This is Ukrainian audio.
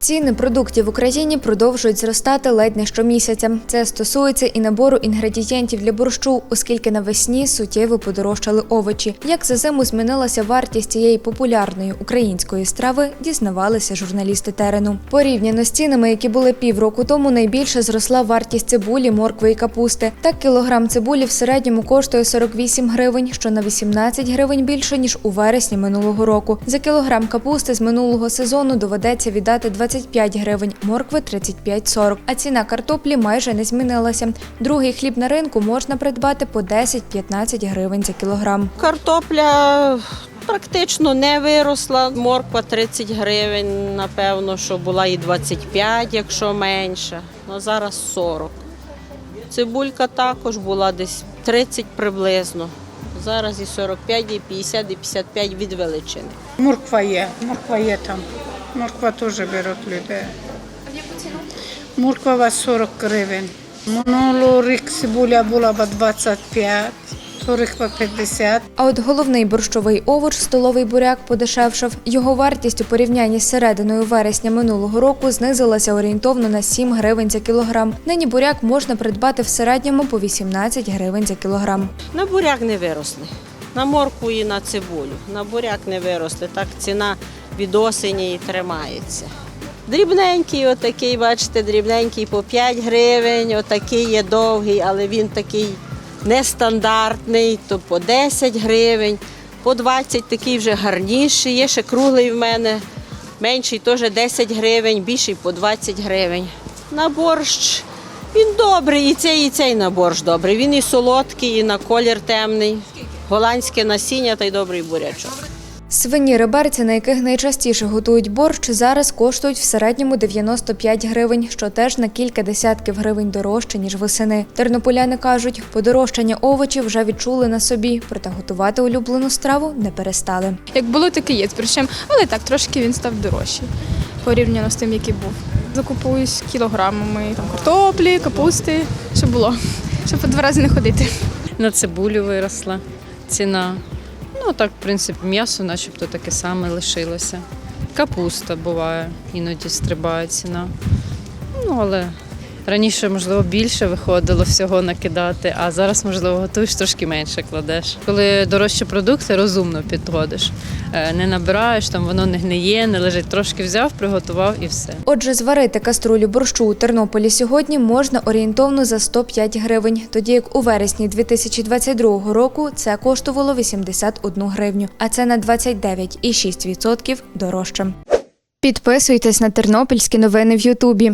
Ціни продуктів в Україні продовжують зростати ледь не щомісяця. Це стосується і набору інгредієнтів для борщу, оскільки навесні суттєво подорожчали овочі. Як за зиму змінилася вартість цієї популярної української страви, дізнавалися журналісти терену. Порівняно з цінами, які були півроку тому, найбільше зросла вартість цибулі, моркви і капусти. Так кілограм цибулі в середньому коштує 48 гривень, що на 18 гривень більше ніж у вересні минулого року. За кілограм капусти з минулого сезону доведеться віддати 25 гривень, моркви 35-40. А ціна картоплі майже не змінилася. Другий хліб на ринку можна придбати по 10-15 гривень за кілограм. Картопля практично не виросла. Морква 30 гривень, напевно, що була і 25, якщо менше. Ну, зараз 40. Цибулька також була десь 30 приблизно. Зараз і 45, і 50, і 55 від величини. Морква є, морква є там. Морква теж беруть люди. А в яку ціну? Морква у вас 40 гривень. Минулий рік цибуля була по 25, торік по 50. А от головний борщовий овоч, столовий буряк, подешевшав. Його вартість у порівнянні з серединою вересня минулого року знизилася орієнтовно на 7 гривень за кілограм. Нині буряк можна придбати в середньому по 18 гривень за кілограм. На буряк не виросли. На моркву і на цибулю. На буряк не виросли. Так ціна від осені і тримається. Дрібненький, отакий, бачите, дрібненький по 5 гривень, отакий є довгий, але він такий нестандартний, то по 10 гривень, по 20 такий вже гарніший. Є ще круглий в мене, менший теж 10 гривень, більший по 20 гривень. На борщ він добрий, і цей, і цей на борщ добрий. Він і солодкий, і на колір темний. Голландське насіння та й добрий бурячок. Свині реберці, на яких найчастіше готують борщ, зараз коштують в середньому 95 гривень, що теж на кілька десятків гривень дорожче, ніж восени. Тернополяни кажуть, подорожчання овочів вже відчули на собі, проте готувати улюблену страву не перестали. Як було, так і є. Причому, але так трошки він став дорожчий порівняно з тим, який був. Закупуюсь кілограмами там картоплі, капусти, щоб було, щоб по два рази не ходити. На цибулю виросла ціна. Ну так, в принципі, м'ясо начебто таке саме лишилося. Капуста буває, іноді стрибає ціна. Ну, але раніше, можливо, більше виходило всього накидати, а зараз, можливо, готуєш трошки менше кладеш. Коли дорожчі продукти, розумно підходиш. Е, Не набираєш, там воно не гниє, не лежить. Трошки взяв, приготував і все. Отже, зварити каструлю борщу у Тернополі сьогодні можна орієнтовно за 105 гривень, тоді як у вересні 2022 року це коштувало 81 гривню, а це на 29,6% дорожче. Підписуйтесь на тернопільські новини в Ютубі.